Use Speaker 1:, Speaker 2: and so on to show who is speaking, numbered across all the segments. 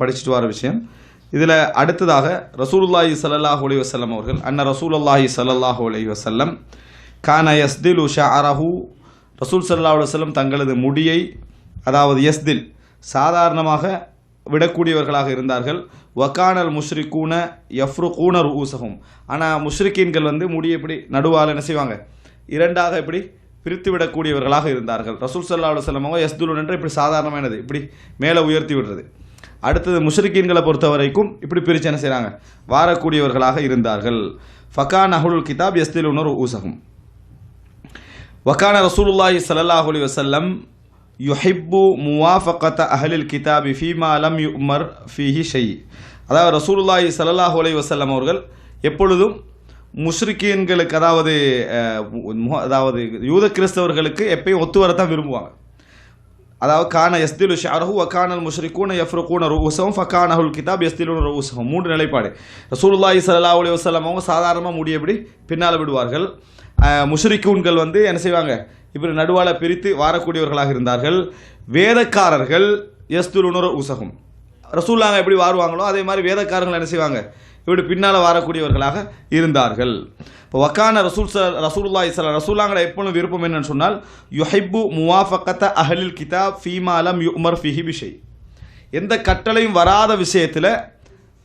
Speaker 1: படிச்சுட்டு வர விஷயம். இதில் அடுத்ததாக ரசூலுல்லாஹி சல்லாஹ் அலி வசல்லம் அவர்கள் அன்ன ரசூலுல்லாஹி ஸல்லல்லாஹு அலி வசல்லம் கான யஸ்தில் உஷா அரஹு ரசூல் சல்லா அலுவலம் தங்களது முடியை அதாவது யஸ்தில் சாதாரணமாக விடக்கூடியவர்களாக இருந்தார்கள். வக்கானல் முஷ்ரிக்கூன யஃப்ருகூன ஊசகும் ஆனால் முஷ்ரிக்கீன்கள் வந்து முடியை இப்படி நடுவால் என்ன செய்வாங்க? இரண்டாக இப்படி பிரித்து விடக்கூடியவர்களாக இருந்தார்கள். ரசூல் சல்லா அலுவலம் அவங்க யஸ்துல் என்று இப்படி சாதாரணமானது இப்படி மேலே உயர்த்தி விடுறது. அடுத்தது முஷ்ரிக்கீன்களை பொறுத்த வரைக்கும் இப்படி பிரித்து என்ன செய்கிறாங்க வாரக்கூடியவர்களாக இருந்தார்கள். ஃபகான் அஹுல் கிதாப் எஸ்தில் உணர் ஊசகம். வக்கான ரசூலுல்லாஹி ஸல்லல்லாஹு வசல்லம் வஸல்லம் யுஹிப்பு முவாஃபகத அஹலில் கிதாபி ஃபீமா யு யுமர் ஃபீஹி ஷெய். அதாவது ரசூலுல்லாஹி ஸல்லல்லாஹு வசல்லம் அவர்கள் எப்பொழுதும் முஷ்ரிக்கீன்களுக்கு அதாவது அதாவது யூத கிறிஸ்தவர்களுக்கு எப்பயும் ஒத்து வரத்தான் விரும்புவாங்க. அதாவது கான எஸ்திலு ஷாரஹு வக்கானல் முஷ்ரிக்கூன யஃப்ருக்கூன ரூசவும் ஃபக்கானஹுல் கிதாப் எஸ்திலுன ரூசவும் மூன்று நிலைப்பாடு. ரசூலுல்லாஹி சல்லா அலி வசலம் அவங்க சாதாரணமாக முடியபடி பின்னால் விடுவார்கள். முஷ்ரிகூன்கள் வந்து என்ன செய்வாங்க? இப்படி நடுவால பிரித்து வாரக்கூடியவர்களாக இருந்தார்கள். வேதக்காரர்கள் எஸ்துலுனர் உசகம் ரசூல்லாங்க எப்படி வாருவாங்களோ அதே மாதிரி வேதக்காரங்கள் என்ன செய்வாங்க? இப்படி பின்னால் வரக்கூடியவர்களாக இருந்தார்கள். இப்போ வக்கான ரசூல் ச ரசூல்லா சல ரசூல்லாங்கட எப்பொழுதும் விருப்பம் என்னன்னு சொன்னால் யுஹைபு முவாஃபக்கத்த அஹலில் கிதாப் ஃபீமாலம் யுமர் ஃபிஹி விஷய் எந்த கட்டளையும் வராத விஷயத்தில்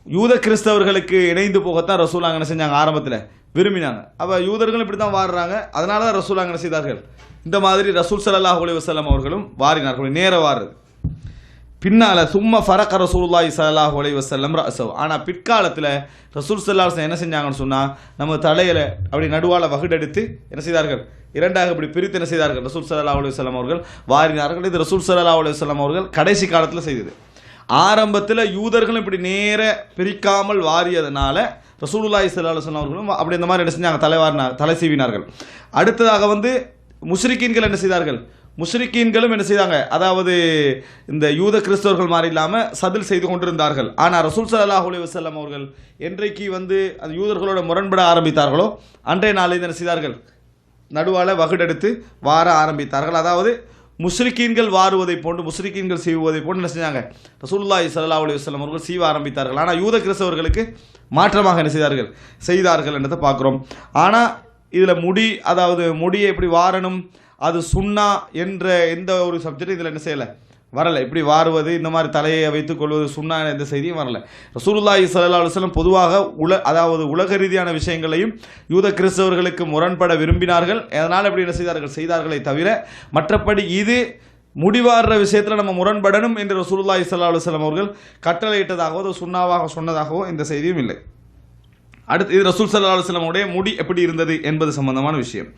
Speaker 1: யூத கிறிஸ்தவர்களுக்கு இணைந்து போகத்தான் ரசூலாங்க என்ன செஞ்சாங்க ஆரம்பத்தில். விரும்பினாங்க. அப்போ யூதர்களும் இப்படி தான் வாடுறாங்க அதனால தான் ரசூலாங்க என்ன செய்தார்கள்? இந்த மாதிரி ரசூல் சல்லாஹ் அலி வஸல்லம் அவர்களும் வாரினார்கள். நேர வாடுறது பின்னால் சும்மா ஃபரக்க ரசூலுல்லாஹி சல்லாஹ் அலைஹி வஸல்லம் ரசவ் ஆனால் பிற்காலத்தில் ரசூல் ஸல்லல்லாஹு என்ன செஞ்சாங்கன்னு சொன்னால் நம்ம தலையில் அப்படி நடுவால் வகுடெடுத்து என்ன செய்தார்கள்? இரண்டாக இப்படி பிரித்து என்ன செய்தார்கள்? ரசூல் சல்லா அலைஹி வஸல்லம் அவர்கள் வாரினார்கள். இது ரசூல் சல்லா அலைஹி வஸல்லம் அவர்கள் கடைசி காலத்தில் செய்தது. ஆரம்பத்தில் யூதர்களும் இப்படி நேர பிரிக்காமல் வாரியதுனால ரசூலுல்லாஹி சல்லா அலுவலம் அவர்களும் அப்படி இந்த மாதிரி என்ன செஞ்சாங்க? தலைவாரினார் தலை சீவினார்கள். அடுத்ததாக வந்து முஷ்ரிக்கீன்கள் என்ன செய்தார்கள்? முஷ்ரிக்கீன்களும் என்ன செய்தாங்க? அதாவது இந்த யூத கிறிஸ்தவர்கள் மாதிரி இல்லாமல் சதில் செய்து கொண்டிருந்தார்கள். ஆனால் ரசூல் சல்லாஹ் அலி வஸல்லம் அவர்கள் என்றைக்கு வந்து அந்த யூதர்களோட முரண்பட ஆரம்பித்தார்களோ அன்றைய நாளில் என்ன செய்தார்கள்? நடுவால் வகுடெடுத்து வார ஆரம்பித்தார்கள். அதாவது முஸ்ரிக்கீன்கள் வாருவதை போன்று முஸ்ரிக்கீன்கள் செய்வதை போன்று என்ன செஞ்சாங்க? ரசூலுல்லாஹி சல்லா அலி வஸ்லம் அவர்கள் செய்வ ஆரம்பித்தார்கள். ஆனால் யூத கிறிஸ்தவர்களுக்கு மாற்றமாக என்ன செய்தார்கள்? செய்தார்கள் என்றதை பார்க்குறோம். ஆனால் இதில் முடி அதாவது முடியை எப்படி வாரணும் அது சுண்ணா என்ற எந்த ஒரு சப்ஜெக்டும் இதில் என்ன செய்யலை? வரலை. இப்படி வாருவது இந்த மாதிரி தலையை வைத்துக் கொள்வது சுண்ணா எந்த செய்தியும் வரலை. ரசூலுல்லாஹி ஸல்லல்லாஹு அலைஹி பொதுவாக உல அதாவது உலக ரீதியான விஷயங்களையும் யூத கிறிஸ்தவர்களுக்கு முரண்பட விரும்பினார்கள். அதனால் இப்படி என்ன செய்தார்கள்? செய்தார்களே தவிர மற்றபடி இது முடிவாடுற விஷயத்தில் நம்ம முரண்படணும் என்று ரசூலுல்லாஹி ஸல்லல்லாஹு அலைஹி அவர்கள் கட்டளையிட்டதாகவோ அது சுண்ணாவாக சொன்னதாகவோ இந்த செய்தியும் இல்லை. அடுத்து இது ரசூல் ஸல்லல்லாஹு அலைஹி உடைய முடி எப்படி இருந்தது என்பது சம்பந்தமான விஷயம்.